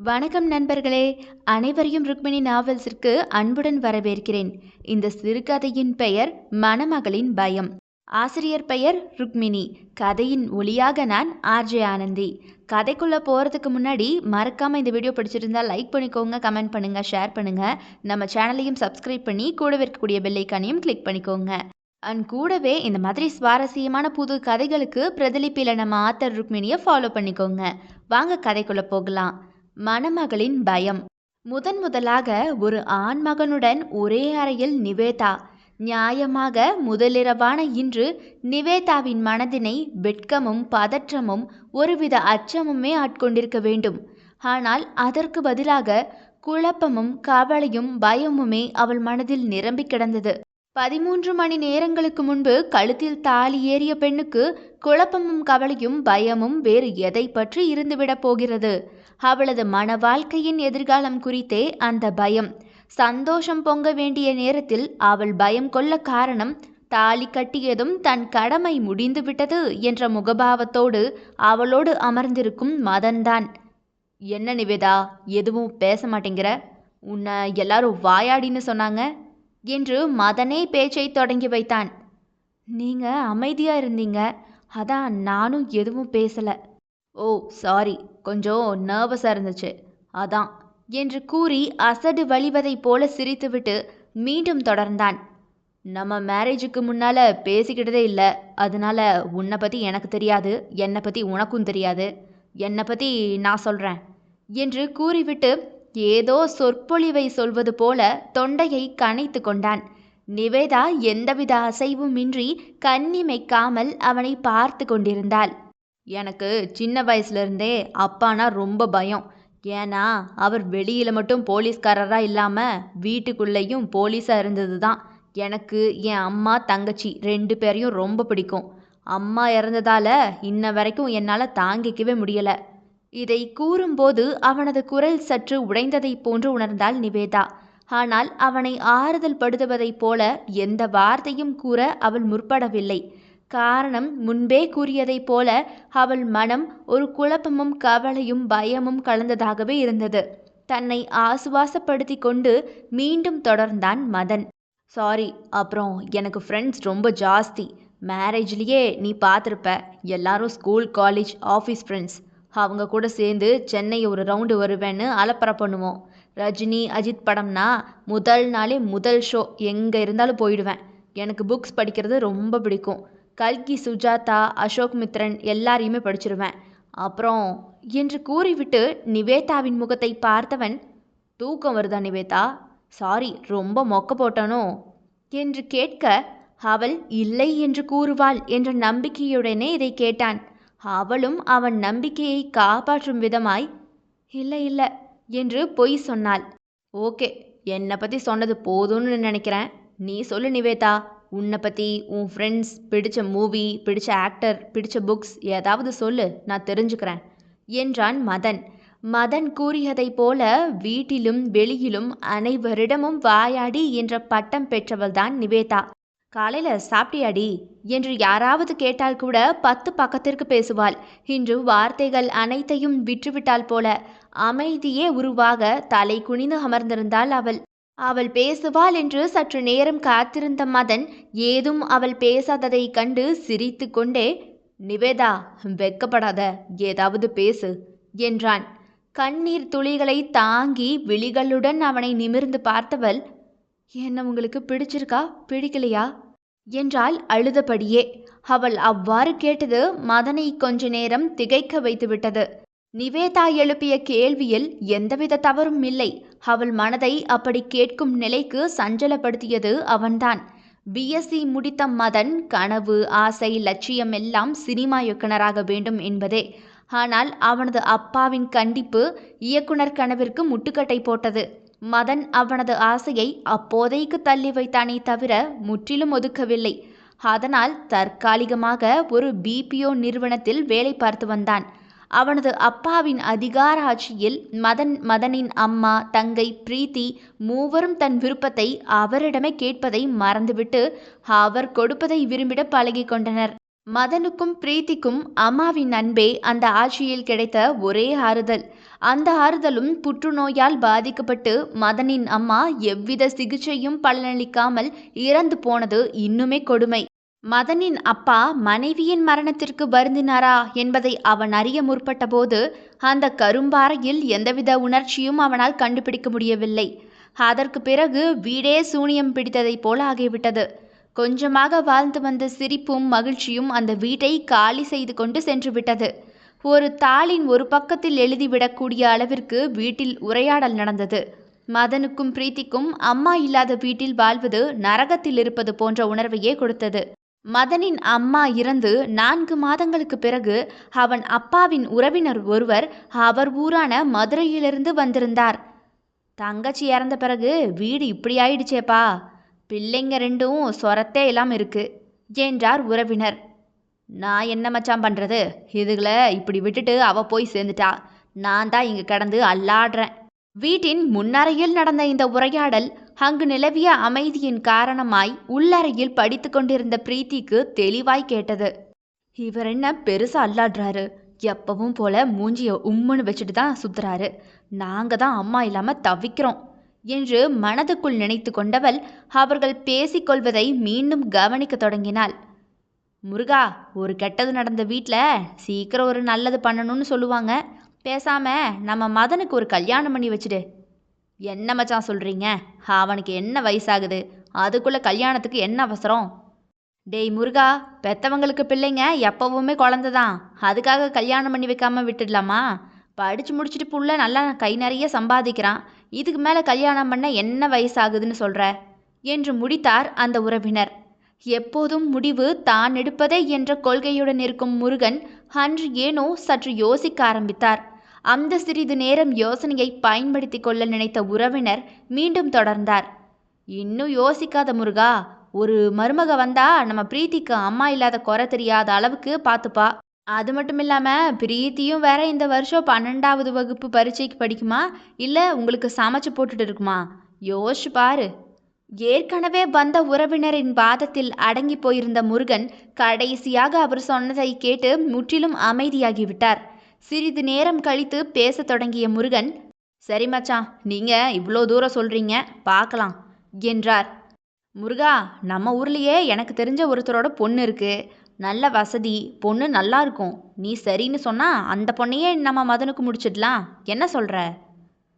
வணக்கம் நண்பர்களே. அனைவரையும் ருக்மிணி நாவல்ஸிற்கு அன்புடன் வரவேற்கிறேன். இந்த சிறுகதையின் பெயர் மணமகளின் பயம். ஆசிரியர் பெயர் ருக்மிணி. கதையின் ஒளியாக நான் ஆர்ஜே ஆனந்தி. கதைக்குள்ளே போகிறதுக்கு முன்னாடி மறக்காமல் இந்த வீடியோ பிடிச்சிருந்தா லைக் பண்ணிக்கோங்க கமெண்ட் பண்ணுங்கள் ஷேர் பண்ணுங்கள் நம்ம சேனலையும் சப்ஸ்கிரைப் பண்ணி கூடவே இருக்கக்கூடிய பெல்லைக்கானையும் கிளிக் பண்ணிக்கோங்க. அண்ட் கூடவே இந்த மாதிரி சுவாரஸ்யமான புது கதைகளுக்கு பிரதிலிப்பில் நம்ம ஆத்தர் ருக்மிணியை ஃபாலோ பண்ணிக்கோங்க. வாங்க கதைக்குள்ளே போகலாம். மணமகளின் பயம். முதன் முதலாக ஒரு ஆண்மகனுடன் ஒரே அறையில் நிவேதா. நியாயமாக முதலிரவான இன்று நிவேதாவின் மனதினை வெட்கமும் பதற்றமும் ஒருவித அச்சமுமே ஆட்கொண்டிருக்க வேண்டும். ஆனால் அதற்கு பதிலாக குழப்பமும் கவலையும் பயமுமே அவள் மனதில் நிரம்பி கிடந்தது. பதிமூன்று மணி நேரங்களுக்கு முன்பு கழுத்தில் தாலி ஏறிய பெண்ணுக்கு குழப்பமும் கவலையும் பயமும் வேறு எதை பற்றி இருந்துவிடப் போகிறது? அவளது மன வாழ்க்கையின் எதிர்காலம் குறித்தே அந்த பயம். சந்தோஷம் பொங்க வேண்டிய நேரத்தில் அவள் பயம் கொள்ள காரணம் தாலி கட்டியதும் தன் கடமை முடிந்துவிட்டது என்ற முகபாவத்தோடு அவளோடு அமர்ந்திருக்கும் மதன்தான். என்ன நிவேதா எதுவும் பேச மாட்டேங்கிற? உன்னை எல்லாரும் வாயாடின்னு சொன்னாங்க? என்று மதனே பேச்சை தொடங்கி வைத்தான். நீங்க அமைதியா இருந்தீங்க. அதான் நானும் எதுவும் பேசல. ஓ சாரி கொஞ்சம் நர்வஸாக இருந்துச்சு. அதான் என்று கூறி அசடு வழிவதைப் போல சிரித்துவிட்டு மீண்டும் தொடர்ந்தான். நம்ம மேரேஜுக்கு முன்னால் பேசிக்கிட்டதே இல்லை அதனால உன்னை பற்றி எனக்கு தெரியாது என்னை பற்றி உனக்கும் தெரியாது. என்னை பற்றி நான் சொல்கிறேன் என்று கூறிவிட்டு ஏதோ சொற்பொழிவை சொல்வது போல தொண்டையை கனைத்து கொண்டான். நிவேதா எந்தவித அசைவுமின்றி கண்ணிமைக்காமல் அவனை பார்த்து கொண்டிருந்தாள். எனக்கு சின்ன வயசுலேருந்தே அப்பானா ரொம்ப பயம். ஏன்னா அவர் வெளியில் மட்டும் போலீஸ்காரராக இல்லாமல் வீட்டுக்குள்ளேயும் போலீஸாக இருந்தது தான் எனக்கு என் அம்மா தங்கச்சி ரெண்டு பேரையும் ரொம்ப பிடிக்கும். அம்மா இறந்ததால் இன்ன வரைக்கும் என்னால் தாங்கிக்கவே முடியலை. இதை கூறும்போது அவனது குரல் சற்று உடைந்ததைப் போன்று உணர்ந்தாள் நிவேதா. ஆனால் அவனை ஆறுதல் படுத்துவதைப் போல எந்த வார்த்தையும் கூற அவள் முற்படவில்லை. காரணம் முன்பே கூறியதைப் போல அவள் மனம் ஒரு குழப்பமும் கவலையும் பயமும் கலந்ததாகவே இருந்தது. தன்னை ஆசுவாசப்படுத்தி கொண்டு மீண்டும் தொடர்ந்தான் மதன். சாரி அப்புறம் எனக்கு ஃப்ரெண்ட்ஸ் ரொம்ப ஜாஸ்தி. மேரேஜ்லேயே நீ பார்த்துருப்ப எல்லாரும் ஸ்கூல் காலேஜ் ஆஃபீஸ் ஃப்ரெண்ட்ஸ் அவங்க கூட சேர்ந்து சென்னை ஒரு ரவுண்டு வருவேன்னு அலப்பற பண்ணுவோம். ரஜினி அஜித் படம்னா முதல் நாளே முதல் ஷோ எங்கே இருந்தாலும் போயிடுவேன். எனக்கு புக்ஸ் படிக்கிறது ரொம்ப பிடிக்கும். கல்கி சுஜாதா அசோக் மித்ரன் எல்லாரையுமே படிச்சிருவேன். அப்புறம் என்று கூறிவிட்டு நிவேதாவின் முகத்தை பார்த்தவன் தூக்கம் வருதா நிவேதா? சாரி ரொம்ப மொக்க போட்டானோ? என்று கேட்க அவள் இல்லை என்று கூறுவாள் என்ற நம்பிக்கையுடனே இதை கேட்டான். அவளும் அவன் நம்பிக்கையை காப்பாற்றும் விதமாய் இல்லை இல்லை என்று பொய் சொன்னாள். ஓகே என்னை பற்றி சொன்னது போதும்னு நினைக்கிறேன். நீ சொல்லு நிவேதா. உன்னை பற்றி உன் ஃப்ரெண்ட்ஸ் பிடிச்ச மூவி பிடிச்ச ஆக்டர் பிடிச்ச புக்ஸ் ஏதாவது சொல்லு நான் தெரிஞ்சுக்கிறேன் என்றான் மதன். மதன் கூறியதைப் போல வீட்டிலும் வெளியிலும் அனைவரிடமும் வாயாடி என்ற பட்டம் பெற்றவள்தான் நிவேதா. காலையில் சாப்பிட்டியாடி? என்று யாராவது கேட்டால் கூட பத்து பக்கத்திற்கு பேசுவாள். இன்று வார்த்தைகள் அனைத்தையும் விற்றுவிட்டால் போல அமைதியே உருவாக தலை குனிந்து அமர்ந்திருந்தாள் அவள். அவள் பேசுவாள் என்று சற்று நேரம் காத்திருந்த மதன் ஏதும் அவள் பேசாததை கண்டு சிரித்து கொண்டே நிவேதா வெக்கப்படாத ஏதாவது பேசு என்றான். கண்ணீர் துளிகளை தாங்கி விழிகளுடன் அவனை நிமிர்ந்து பார்த்தவள் என்ன உங்களுக்கு பிடிச்சிருக்கா பிடிக்கலையா? என்றால் அழுதபடியே. அவள் அவ்வாறு கேட்டது மதனை கொஞ்ச நேரம் திகைக்க வைத்துவிட்டது. நிவேதா எழுப்பிய கேள்வியில் எந்தவித தவறும் இல்லை. அவள் மனதை அப்படி கேட்கும் நிலைக்கு சஞ்சலப்படுத்தியது அவன்தான். பிஎஸ்சி முடித்த மதன் கனவு ஆசை லட்சியம் எல்லாம் சினிமா இயக்குனராக வேண்டும் என்பதே. ஆனால் அவனது அப்பாவின் கண்டிப்பு இயக்குனர் கனவிற்கு முட்டுக்கட்டை போட்டது. மதன் அவனது ஆசையை அப்போதைக்கு தள்ளி வைத்தானே தவிர முற்றிலும் ஒதுக்கவில்லை. அதனால் தற்காலிகமாக ஒரு பிபிஓ நிறுவனத்தில் வேலை பார்த்து வந்தான். அவனது அப்பாவின் அதிகார ஆட்சியில் மதன் மதனின் அம்மா தங்கை பிரீத்தி மூவரும் தன் விருப்பத்தை அவரிடமே கேட்பதை மறந்துவிட்டு அவர் கொடுப்பதை விரும்பிட பழகி கொண்டனர். மதனுக்கும் பிரீத்திக்கும் அம்மாவின் அன்பே அந்த ஆட்சியில் கிடைத்த ஒரே ஆறுதல். அந்த ஆறுதலும் புற்றுநோயால் பாதிக்கப்பட்டு மதனின் அம்மா எவ்வித சிகிச்சையும் பலனளிக்காமல் இறந்து போனது இன்னுமே கொடுமை. மதனின் அப்பா மனைவியின் மரணத்திற்கு வருந்தினாரா என்பதை அவன் அறிய முற்பட்டபோது அந்த கரும்பாறையில் எந்தவித உணர்ச்சியும் அவனால் கண்டுபிடிக்க முடியவில்லை. அதற்கு பிறகு வீடே சூனியம் பிடித்ததைப் போல ஆகிவிட்டது. கொஞ்சமாக வாழ்ந்து வந்த சிரிப்பும் மகிழ்ச்சியும் அந்த வீட்டை காலி செய்து கொண்டு சென்று விட்டது. ஒரு தாளின் ஒரு பக்கத்தில் எழுதிவிடக்கூடிய அளவிற்கு வீட்டில் உரையாடல் நடந்தது. மதனுக்கும் பிரீத்திக்கும் அம்மா இல்லாத வீட்டில் வாழ்வது நரகத்தில் இருப்பது போன்ற உணர்வையே கொடுத்தது. மதனின் அம்மா இறந்து நான்கு மாதங்களுக்கு பிறகு அவன் அப்பாவின் உறவினர் ஒருவர் அவர் ஊரான மதுரையிலிருந்து வந்திருந்தார். தங்கச்சி இறந்த பிறகு வீடு இப்படி ஆயிடுச்சேப்பா. பிள்ளைங்க ரெண்டும் சொரத்தே இல்லாமல் இருக்கு என்றார் உறவினர். நான் என்ன மச்சான் பண்ணுறது இதுகளை இப்படி விட்டுட்டு அவ போய் சேர்ந்துட்டா. நான் தான் இங்கே கடந்து அல்லாடுறேன். வீட்டின் முன்னறையில் நடந்த இந்த உரையாடல் அங்கு நிலவிய அமைதியின் காரணமாய் உள்ளறையில் படித்து கொண்டிருந்த பிரீத்திக்கு தெளிவாய் கேட்டது. இவர் என்ன பெருசா அல்லாடுறாரு. எப்பவும் போல மூஞ்சிய உம்முன்னு வச்சுட்டு தான் சுத்துறாரு. நாங்க தான் அம்மா இல்லாம தவிக்கிறோம் என்று மனதுக்குள் நினைத்து கொண்டவள் அவர்கள் பேசிக்கொள்வதை மீண்டும் கவனிக்க தொடங்கினாள். முருகா ஒரு கெட்டது நடந்த வீட்டில் சீக்கிரம் ஒரு நல்லது பண்ணணும்னு சொல்லுவாங்க. பேசாம நம்ம மதனுக்கு ஒரு கல்யாணம் பண்ணி வச்சுடு. என்ன மச்சான் சொல்கிறீங்க அவனுக்கு என்ன வயசாகுது? அதுக்குள்ள கல்யாணத்துக்கு என்ன அவசரம்? டேய் முருகா பெத்தவங்களுக்கு பிள்ளைங்க எப்பவுமே குழந்த தான் அதுக்காக கல்யாணம் பண்ணி வைக்காம விட்டுடலாமா? படித்து முடிச்சுட்டு புள்ள நல்லா கை நிறைய சம்பாதிக்கிறான். இதுக்கு மேலே கல்யாணம் பண்ண என்ன வயசாகுதுன்னு சொல்கிற என்று முடித்தார் அந்த உறவினர். எப்போதும் முடிவு தான் எடுப்பதே என்ற கொள்கையுடன் இருக்கும் முருகன் அன்று ஏனோ சற்று யோசிக்க ஆரம்பித்தார். அந்த சிறிது நேரம் யோசனையை பயன்படுத்தி கொள்ள நினைத்த உறவினர் மீண்டும் தொடர்ந்தார். இன்னும் யோசிக்காத முருகா ஒரு மருமக வந்தா நம்ம பிரீத்திக்கு அம்மா இல்லாத குறை தெரியாத அளவுக்கு பார்த்துப்பா அது மட்டும் இல்லாமல் பிரீத்தியும் வேற இந்த வருஷம் பன்னெண்டாவது வகுப்பு பரீட்சைக்கு படிக்குமா? இல்லை உங்களுக்கு சமைச்சு போட்டுட்டு இருக்குமா? யோசிச்சு பாரு. ஏற்கனவே வந்த உறவினரின் பாதத்தில் அடங்கி போயிருந்த முருகன் கடைசியாக அவர் சொன்னதை கேட்டு முற்றிலும் அமைதியாகிவிட்டார். சிறிது நேரம் கழித்து பேசத் தொடங்கிய முருகன் சரி மச்சான் நீங்க இவ்வளோ தூரம் சொல்றீங்க பார்க்கலாம் என்றார். முருகா நம்ம ஊர்லேயே எனக்கு தெரிஞ்ச ஒருத்தரோட பொண்ணு இருக்கு. நல்ல வசதி பொண்ணு நல்லா இருக்கும். நீ சரின்னு சொன்னா அந்த பொண்ணையே நம்ம மதனுக்கு முடிச்சிடலாம். என்ன சொல்ற?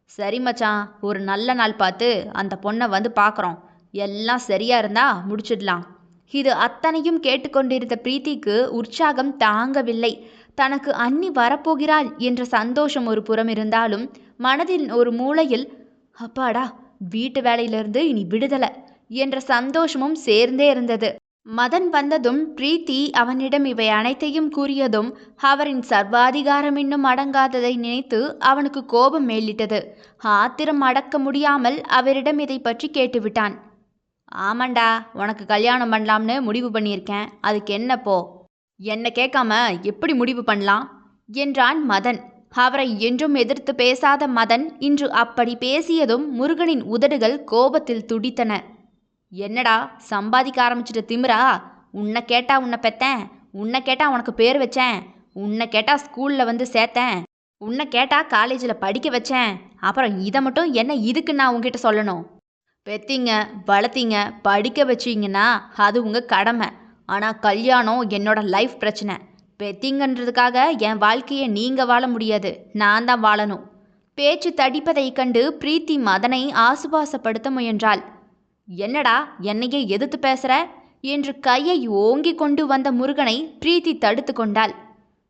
சரி மச்சான் ஒரு நல்ல நாள் பார்த்து அந்த பொண்ணை வந்து பார்க்குறோம் எல்லாம் சரியா இருந்தா முடிச்சிடலாம். இது அத்தனையும் கேட்டுக்கொண்டிருந்த பிரீத்திக்கு உற்சாகம் தாங்கவில்லை. தனக்கு அண்ணி வரப்போகிறாள் என்ற சந்தோஷம் ஒரு புறம் இருந்தாலும் மனதில் ஒரு மூலையில் அப்பாடா வீட்டு வேலையிலிருந்து இனி விடுதலை என்ற சந்தோஷமும் சேர்ந்தே இருந்தது. மதன் வந்ததும் பிரீத்தி அவனிடம் இவை அனைத்தையும் கூறியதும் அவரின் சர்வாதிகாரம் இன்னும் அடங்காததை நினைத்து அவனுக்கு கோபம் மேலிட்டது. ஆத்திரம் அடக்க முடியாமல் அவரிடம் இதை பற்றி கேட்டுவிட்டான். ஆமாண்டா உனக்கு கல்யாணம் பண்ணலாம்னு முடிவு பண்ணியிருக்கேன். அதுக்கு என்னப்போ என்ன கேட்காம எப்படி முடிவு பண்ணலாம்? என்றான் மதன். அவரை என்றும் எதிர்த்து பேசாத மதன் இன்று அப்படி பேசியதும் முருகனின் உதடுகள் கோபத்தில் துடித்தன. என்னடா சம்பாதிக்க ஆரம்பிச்சிட்ட திமிரா? உன்னை கேட்டா உன்னை பெத்தேன். உன்னை கேட்டா உனக்கு பேர் வச்சேன். உன்னை கேட்டா ஸ்கூலில் வந்து சேர்த்தேன். உன்னை கேட்டா காலேஜில் படிக்க வச்சேன். அப்புறம் இதை மட்டும் என்ன இதுக்கு நான் உங்ககிட்ட சொல்லணும்? பெத்தீங்க வளர்த்தீங்க படிக்க வச்சிங்கன்னா அது உங்கள் கடமை. ஆனால் கல்யாணம் என்னோட லைஃப் பிரச்சனை. பெத்திங்கன்றதுக்காக என் வாழ்க்கையை நீங்கள் வாழ முடியாது. நான் தான் வாழணும். பேச்சு தடிப்பதைக் கண்டு பிரீத்தி மதனை ஆசுபாசப்படுத்த முயன்றாள். என்னடா என்னையே எதிர்த்து பேசுற? என்று கையை ஓங்கி கொண்டு வந்த முருகனை பிரீத்தி தடுத்து கொண்டாள்.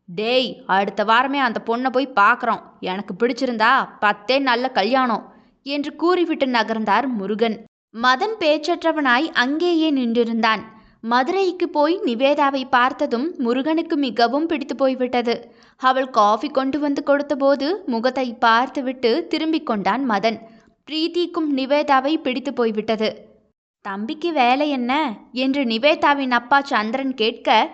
டேய் அடுத்த வாரமே அந்த பொண்ணை போய் பார்க்குறோம் எனக்கு பிடிச்சிருந்தா பத்தே நல்ல கல்யாணம் என்று கூறிவிட்டு நகர்ந்தார் முருகன். மதன் பேச்சற்றவனாய் அங்கேயே நின்றிருந்தான். மதுரைக்கு போய் நிவேதாவை பார்த்ததும் முருகனுக்கு மிகவும் பிடித்து போய்விட்டது. அவள் காஃபி கொண்டு வந்து கொடுத்தபோது முகத்தை பார்த்துவிட்டு திரும்பிக் கொண்டான் மதன். பிரீத்திக்கும் நிவேதாவை பிடித்து போய்விட்டது. தம்பிக்கு வேலை என்ன? என்று நிவேதாவின் அப்பா சந்திரன் கேட்க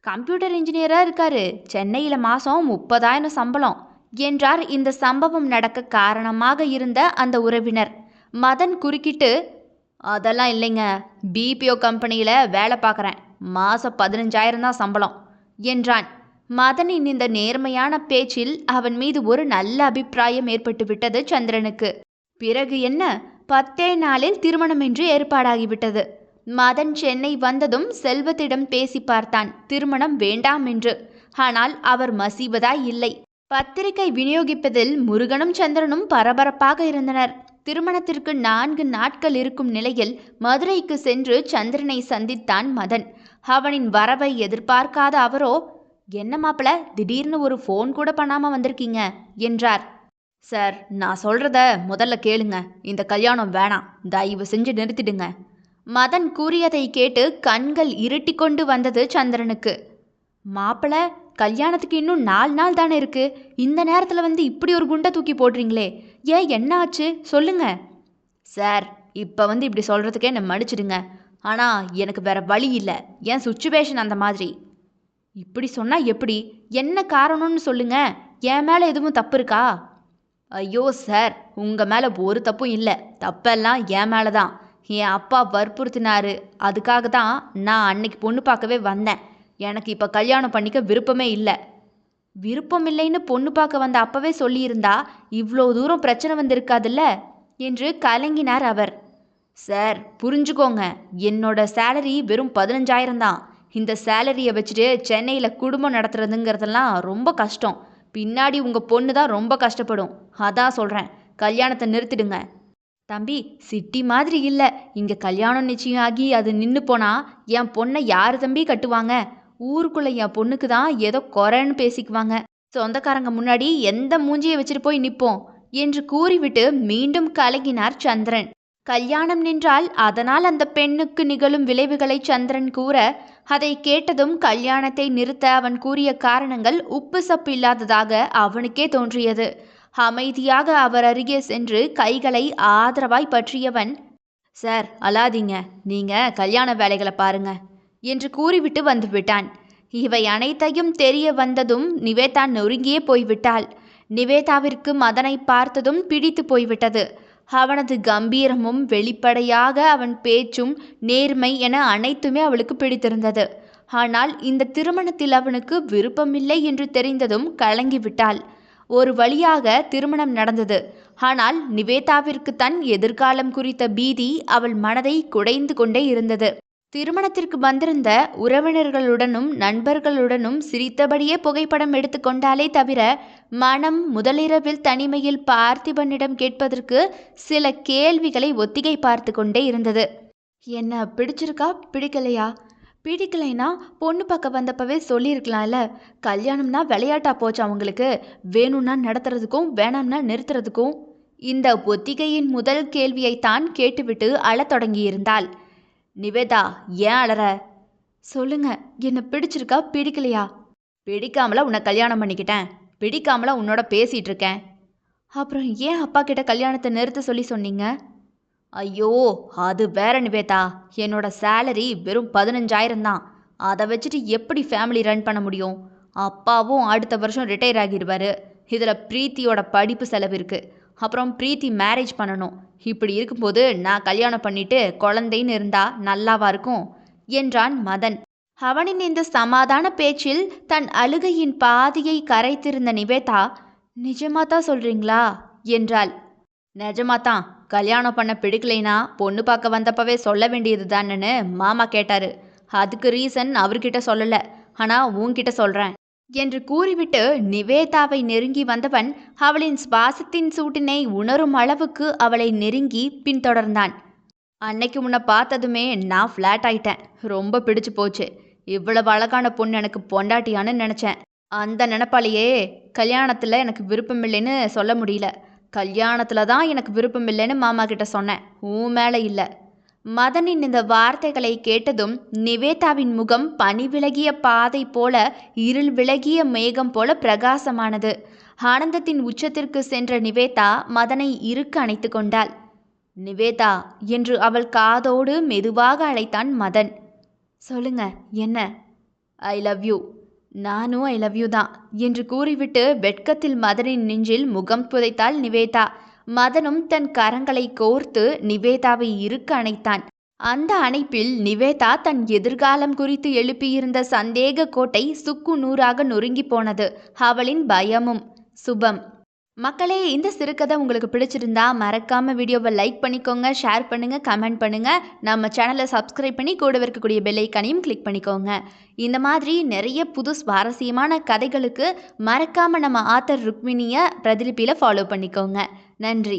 கம்ப்யூட்டர் இன்ஜினியராக இருக்காரு. சென்னையில் மாதம் முப்பதாயிரம் சம்பளம் என்றார். இந்த சம்பவம் நடக்க காரணமாக இருந்த அந்த உறவினர். மதன் குறுக்கிட்டு அதெல்லாம் இல்லைங்க. பிபிஓ கம்பெனியில் வேலை பார்க்குறேன். மாசம் பதினஞ்சாயிரம் தான் சம்பளம். என்றான். மதனின் இந்த நேர்மையான பேச்சில் அவன் மீது ஒரு நல்ல அபிப்பிராயம் ஏற்பட்டு விட்டது சந்திரனுக்கு. பிறகு என்ன? பத்தே நாளில் திருமணம் என்று ஏற்பாடாகிவிட்டது. மதன் சென்னை வந்ததும் செல்வத்திடம் பேசி பார்த்தான். திருமணம் வேண்டாம் என்று. ஆனால் அவர் மசிவதாய் இல்லை. பத்திரிகை விநியோகிப்பதில் முருகனும் சந்திரனும் பரபரப்பாக இருந்தனர். திருமணத்திற்கு நான்கு நாட்கள் இருக்கும் நிலையில் மதுரைக்கு சென்று சந்திரனை சந்தித்தான் மதன். அவனின் வரவை எதிர்பார்க்காத அவரோ என்ன மாப்பிள திடீர்னு ஒரு ஃபோன் கூட பண்ணாம வந்திருக்கீங்க? என்றார். சார் நான் சொல்றத முதல்ல கேளுங்க. இந்த கல்யாணம் வேணாம். தயவு செஞ்சு நிறுத்திடுங்க. மதன் கூறியதை கேட்டு கண்கள் இருட்டி கொண்டு வந்தது சந்திரனுக்கு. மாப்பிள கல்யாணத்துக்கு இன்னும் நாலு நாள் தானே இருக்கு. இந்த நேரத்தில் வந்து இப்படி ஒரு குண்டை தூக்கி போடுறீங்களே. ஏன் என்ன ஆச்சு சொல்லுங்க. சார் இப்போ வந்து இப்படி சொல்கிறதுக்கே என்னை மன்னிச்சிடுங்க. ஆனால் எனக்கு வேற வழி இல்லை. என் சுச்சுவேஷன் அந்த மாதிரி? இப்படி சொன்னால் எப்படி? என்ன காரணம்னு சொல்லுங்க. என் மேலே எதுவும் தப்பு இருக்கா? ஐயோ சார் உங்கள் மேலே ஒரு தப்பும் இல்லை. தப்பெல்லாம் என் மேலே தான் என் அப்பா வற்புறுத்தினாரு. அதுக்காக தான் நான் அன்னைக்கு பொண்ணு பார்க்கவே வந்தேன். எனக்கு இப்போ கல்யாணம் பண்ணிக்க விருப்பமே இல்லை. விருப்பமில்லைன்னு பொண்ணு பார்க்க வந்த அப்பவே சொல்லியிருந்தா இவ்வளோ தூரம் பிரச்சனை வந்திருக்காதுல்ல? என்று கலங்கினார் அவர். சார் புரிஞ்சுக்கோங்க. என்னோட சேலரி வெறும் பதினஞ்சாயிரம் தான். இந்த சேலரியை வச்சுட்டு சென்னையில் குடும்பம் நடத்துறதுங்கிறதெல்லாம் ரொம்ப கஷ்டம். பின்னாடி உங்கள் பொண்ணு தான் ரொம்ப கஷ்டப்படும். அதான் சொல்கிறேன் கல்யாணத்தை நிறுத்திடுங்க. தம்பி சிட்டி மாதிரி இல்லை. இங்கே கல்யாணம் நிச்சயம் ஆகி அது நின்று போனால் என் பொண்ணை யார் தம்பி கட்டுவாங்க? ஊருக்குள்ள என் பொண்ணுக்கு தான் ஏதோ குறைன்னு பேசிக்குவாங்க. சொந்தக்காரங்க முன்னாடி எந்த மூஞ்சியை வச்சுட்டு போய் நிற்போம் என்று கூறிவிட்டு மீண்டும் கலங்கினார் சந்திரன். கல்யாணம் நின்றால் அதனால் அந்த பெண்ணுக்கு நிகழும் விளைவுகளை சந்திரன் கூற அதை கேட்டதும் கல்யாணத்தை நிறுத்த அவன் கூறிய காரணங்கள் உப்பு சப்பு இல்லாததாக அவனுக்கே தோன்றியது. அமைதியாக அவர் அருகே சென்று கைகளை ஆதரவாய் பற்றியவன் சார் அழாதீங்க. நீங்க கல்யாண வேலைகளை பாருங்க. என்று கூறிவிட்டு வந்துவிட்டான். இவை அனைத்தையும் தெரிய வந்ததும் நிவேதா நொறுங்கியே போய்விட்டாள். நிவேதாவிற்கு மதனை பார்த்ததும் பிடித்து போய்விட்டது. அவனது கம்பீரமும் வெளிப்படையாக அவன் பேச்சும் நேர்மை என அனைத்துமே அவளுக்கு பிடித்திருந்தது. ஆனால் இந்த திருமணத்தில் அவனுக்கு விருப்பமில்லை என்று தெரிந்ததும் கலங்கிவிட்டாள். ஒரு வழியாக திருமணம் நடந்தது. ஆனால் நிவேதாவிற்கு தன் எதிர்காலம் குறித்த பீதி அவள் மனதை குடைந்து கொண்டே இருந்தது. திருமணத்திற்கு வந்திருந்த உறவினர்களுடனும் நண்பர்களுடனும் சிரித்தபடியே புகைப்படம் எடுத்துக்கொண்டாலே தவிர மனம் முதலிரவில் தனிமையில் பார்த்திபனிடம் கேட்பதற்கு சில கேள்விகளை ஒத்திகை பார்த்து கொண்டே இருந்தது. என்ன பிடிச்சிருக்கா? பிடிக்கலையா? பிடிக்கலைனா பொண்ணு பக்கம் வந்தப்பவே சொல்லியிருக்கலாம்ல. கல்யாணம்னா விளையாட்டா போச்சு அவங்களுக்கு வேணும்னா நடத்துறதுக்கும் வேணாம்னா நிறுத்துறதுக்கும்? இந்த ஒத்திகையின் முதல் கேள்வியைத்தான் கேட்டுவிட்டு அழத் தொடங்கியிருந்தாள். நிவேதா ஏன் அலற? சொல்லுங்க என்ன பிடிச்சிருக்கா பிடிக்கலையா? பிடிக்காமல உன்னை கல்யாணம் பண்ணிக்கிட்டேன். பிடிக்காமல உன்னோட பேசிட்டு இருக்கேன். அப்புறம் ஏன் அப்பா கிட்ட கல்யாணத்தை நிறுத்த சொல்லி சொன்னீங்க? ஐயோ அது வேற நிவேதா. என்னோட சேலரி வெறும் பதினஞ்சாயிரம் தான். அதை வச்சுட்டு எப்படி ஃபேமிலி ரன் பண்ண முடியும்? அப்பாவும் அடுத்த வருஷம் ரிட்டையர் ஆகிடுவாரு இதில் பிரீத்தியோட படிப்பு செலவு இருக்குது அப்புறம் பிரீத்தி மேரேஜ் பண்ணணும். இப்படி இருக்கும்போது நான் கல்யாணம் பண்ணிட்டு குழந்தைன்னு இருந்தா நல்லாவா இருக்கும்? என்றான் மதன். அவனின் இந்த சமாதான பேச்சில் தன் அழுகையின் பாதியை கரைத்திருந்த நிவேதா நிஜமா தான் சொல்றீங்களா? என்றாள். நிஜமா தான். கல்யாணம் பண்ண பிடிக்கலைனா பொண்ணு பார்க்க வந்தப்பவே சொல்ல வேண்டியது தானேன்னு மாமா கேட்டாரு. அதுக்கு ரீசன் அவர்கிட்ட சொல்லலை. ஆனால் உன்கிட்ட சொல்கிறேன் என்று கூறிவிட்டு நிவேதாவை நெருங்கி வந்தவன் அவளின் சுவாசத்தின் சூட்டினை உணரும் அளவுக்கு அவளை நெருங்கி பின்தொடர்ந்தான். அன்னைக்கு உன்னை பார்த்ததுமே நான் ஃப்ளாட் ஆயிட்டேன். ரொம்ப பிடிச்சு போச்சு. இவ்வளவு அழகான பொண்ணு எனக்கு பொண்டாட்டியான்னு நினச்சேன். அந்த நினப்பாலேயே கல்யாணத்தில் எனக்கு விருப்பம் இல்லைன்னு சொல்ல முடியல. கல்யாணத்தில் தான் எனக்கு விருப்பம் இல்லைன்னு மாமா கிட்ட சொன்னேன். உன் மேலே இல்லை. மதனின் இந்த வார்த்தைகளை கேட்டதும் நிவேதாவின் முகம் பனி விலகிய பாதை போல இருள் விலகிய மேகம் போல பிரகாசமானது. ஆனந்தத்தின் உச்சத்திற்கு சென்ற நிவேதா மதனை இறுக்க அணைத்து கொண்டாள். நிவேதா! என்று அவள் காதோடு மெதுவாக அழைத்தான் மதன். சொல்லுங்க என்ன? I love you. நானும் ஐ லவ் யூ தான் என்று கூறிவிட்டு வெட்கத்தில் மதனின் நெஞ்சில் முகம் புதைத்தாள் நிவேதா. மதனும் தன் கரங்களை கோர்த்து நிவேதாவை இருக்க அணைத்தான். அந்த அணைப்பில் நிவேதா தன் எதிர்காலம் குறித்து எழுப்பியிருந்த சந்தேக கோட்டை சுக்கு நூறாக நொறுங்கி போனது. அவளின் பயமும் சுபம். மக்களே இந்த சிறுகதை உங்களுக்கு பிடிச்சிருந்தா மறக்காம வீடியோவை லைக் பண்ணிக்கோங்க ஷேர் பண்ணுங்க கமெண்ட் பண்ணுங்க. நம்ம சேனலை சப்ஸ்கிரைப் பண்ணி கூட இருக்கக்கூடிய பெல்லைக்கனையும் கிளிக் பண்ணிக்கோங்க. இந்த மாதிரி நிறைய புது சுவாரஸ்யமான கதைகளுக்கு மறக்காம நம்ம ஆத்தர் ருக்மிணியை பிரதிலிப்பியில் ஃபாலோ பண்ணிக்கோங்க. நன்றி.